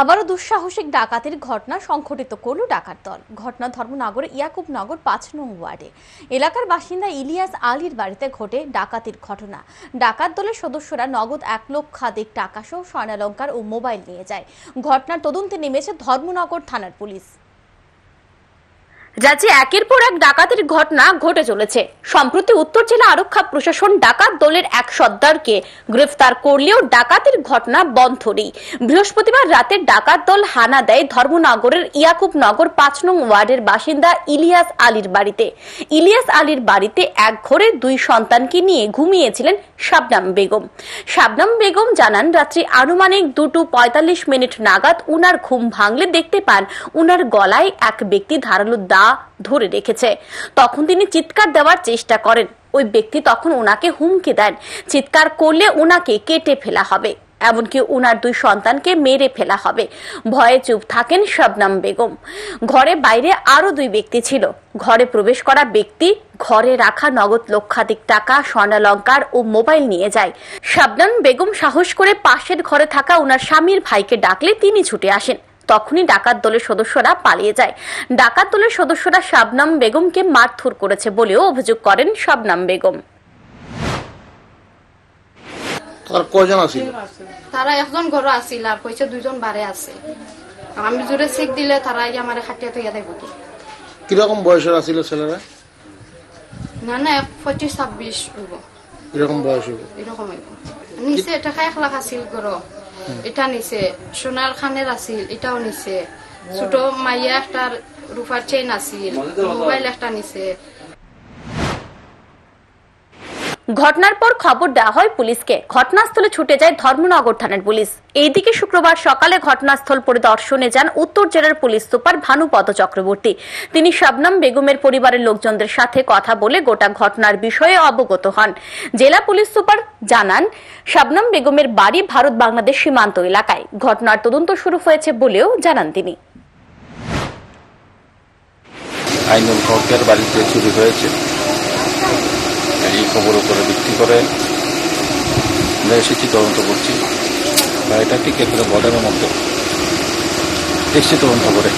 আবারও দুঃসাহসিক ডাকাতির ঘটনা সংঘটিত করল ডাকাত দল। ঘটনা ধর্মনগর ইয়াকুবনগর পাঁচ নং ওয়ার্ডে। এলাকার বাসিন্দা ইলিয়াস আলীর বাড়িতে ঘটে ডাকাতির ঘটনা। ডাকাত দলের সদস্যরা নগদ এক লক্ষাধিক টাকা সহ স্বর্ণালঙ্কার ও মোবাইল নিয়ে যায়। ঘটনার তদন্তে নেমেছে ধর্মনগর থানার পুলিশ। রাজ্যে একের পর এক ডাকাতির ঘটনা ঘটে চলেছে। সম্প্রতি উত্তর জেলা আরক্ষা প্রশাসন ডাকাত দলের এক সর্দারকে গ্রেফতার করলেও ডাকাতির ঘটনা বন্ধ নেই। বৃহস্পতিবার রাতে ডাকাত দল হানা দেয় ধর্মনগরের ইয়াকুবনগর পাঁচ নং ওয়ার্ডের বাসিন্দা ইলিয়াস আলীর বাড়িতে। ইলিয়াস আলীর বাড়িতে এক ঘরে দুই সন্তানকে নিয়ে ঘুমিয়েছিলেন শাবনাম বেগম। শাবনাম বেগম জানান, রাত্রি আনুমানিক দুটো পঁয়তাল্লিশ মিনিট নাগাদ উনার ঘুম ভাঙলে দেখতে পান উনার গলায় এক ব্যক্তি ধারালো দা ধরে রেখেছে। তখন তিনি চিৎকার দেওয়ার চেষ্টা করেন। ওই ব্যক্তি তখন ওনাকে হুমকি দেন। চিৎকার করলে ওনাকে কেটে ফেলা হবে। এমনকি ওনার দুই সন্তানকে মেরে ফেলা হবে। ভয়ে চুপ থাকেন শবনম বেগম। ঘরে বাইরে আরও দুই ব্যক্তি ছিল। ঘরে প্রবেশ করা ব্যক্তি ঘরে রাখা নগদ লক্ষাধিক টাকা, স্বর্ণালঙ্কার ও মোবাইল নিয়ে যায়। শবনম বেগম সাহস করে পাশের ঘরে থাকা ওনার স্বামীর ভাইকে ডাকলে তিনি ছুটে আসেন। তখনই ডাকাত দলের সদস্যরা পালিয়ে যায়। ডাকাত দলের সদস্যরা শাবনাম বেগমকে মারধর করেছে বলেও অভিযোগ করেন শাবনাম বেগম। তার কয়জন আছিল? তারা একজন ঘর আছিল আর কইছে দুইজন বারে আছে। আমি জোরে চেক দিলে তারা আমার খাটিয়া থইয়া দেব। কি কীরকম বয়সের আছিল ছেলেরা? না না পঁচিশ ছাব্বিশ হইব। এরকম বয়স হইব? এরকম হইব। নিচে এটা এক লাখ আছিল ঘর। এটা নিছে সোনার খানের আছিল এটাও নিছে। ছোট মাইয়া একটা রুফার চেইন আছিল মোবাইল একটা নিচে ঘটনার পর খবর দেওয়া হয় পুলিশকে। ঘটনাস্থলে ছুটে যায় ধর্মনগর থানার পুলিশ। এইদিকে শুক্রবার সকালে ঘটনাস্থল পরিদর্শনে যান উত্তর জেলার পুলিশ সুপার ভানুপদ চক্রবর্তী। তিনি শবনম বেগমের পরিবারের লোকজনদের সাথে কথা বলে গোটা ঘটনার বিষয়ে অবগত হন। জেলা পুলিশ সুপার জানান, শবনম বেগমের বাড়ি ভারত বাংলাদেশ সীমান্ত এলাকায়। ঘটনার তদন্ত শুরু হয়েছে বলেও জানান তিনি। আইনুল হকের বাড়িতে চুরি হয়েছে। খবর উপরে ভিত্তি করে আমরা এসেছি তদন্ত করছি। বা এটা ঠিক এখানে বর্ডারের মধ্যে দেখছি তদন্ত করে।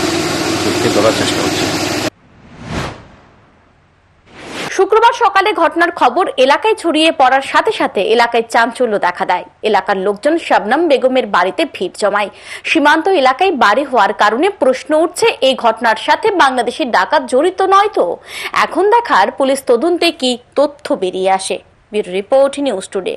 ধরার চেষ্টা হচ্ছে। সকালে ঘটনার খবর এলাকায় ছড়িয়ে পড়ার সাথে সাথে এলাকায় চাঞ্চল্য দেখা দেয়। এলাকার লোকজন শবনম বেগমের বাড়িতে ভিড় জমায়। সীমান্ত এলাকায় বাড়ি হওয়ার কারণে প্রশ্ন উঠছে, এই ঘটনার সাথে বাংলাদেশের ডাকাত জড়িত নয় তো? এখন দেখার পুলিশ তদন্তে কি তথ্য বেরিয়ে আসে। Bureau report news today.